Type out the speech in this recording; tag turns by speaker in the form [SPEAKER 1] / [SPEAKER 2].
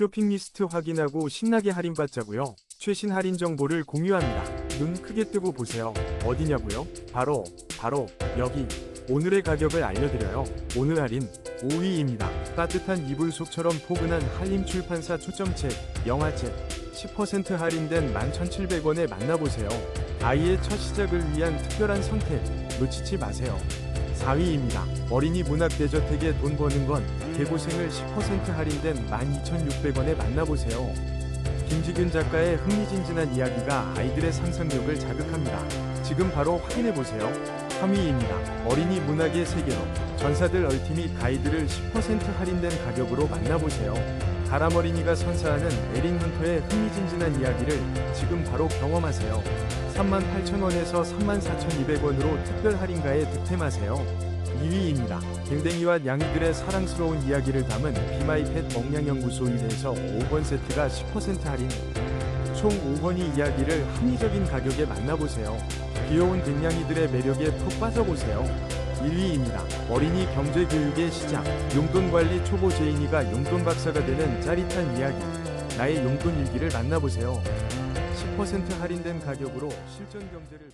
[SPEAKER 1] 쇼핑 리스트 확인하고 신나게 할인받자고요. 최신 할인 정보를 공유합니다. 눈 크게 뜨고 보세요. 어디냐고요? 바로 바로 여기. 오늘의 가격을 알려드려요. 오늘 할인 5위입니다. 따뜻한 이불 속처럼 포근한 한림 출판사 초점책 영화책 10% 할인된 11,700원에 만나보세요. 아이의 첫 시작을 위한 특별한 선택 놓치지 마세요. 4위입니다. 어린이 문학대저택에 돈 버는 건 개고생을 10% 할인된 12,600원에 만나보세요. 김지균 작가의 흥미진진한 이야기가 아이들의 상상력을 자극합니다. 지금 바로 확인해보세요. 3위입니다. 어린이 문학의 세계로 전사들 얼티밋 가이드를 10% 할인된 가격으로 만나보세요. 가람 어린이가 선사하는 에린 헌터의 흥미진진한 이야기를 지금 바로 경험하세요. 38,000원에서 34,200원으로 특별 할인가에 득템하세요. 2위입니다. 댕댕이와 양이들의 사랑스러운 이야기를 담은 비마이펫 먹냥연구소 1에서 5권 세트가 10% 할인. 총 5권이 이야기를 합리적인 가격에 만나보세요. 귀여운 댕냥이들의 매력에 푹 빠져보세요. 1위입니다. 어린이 경제교육의 시작. 용돈관리 초보 제인이가 용돈 박사가 되는 짜릿한 이야기. 나의 용돈 일기를 만나보세요. 10% 할인된 가격으로 실전 경제를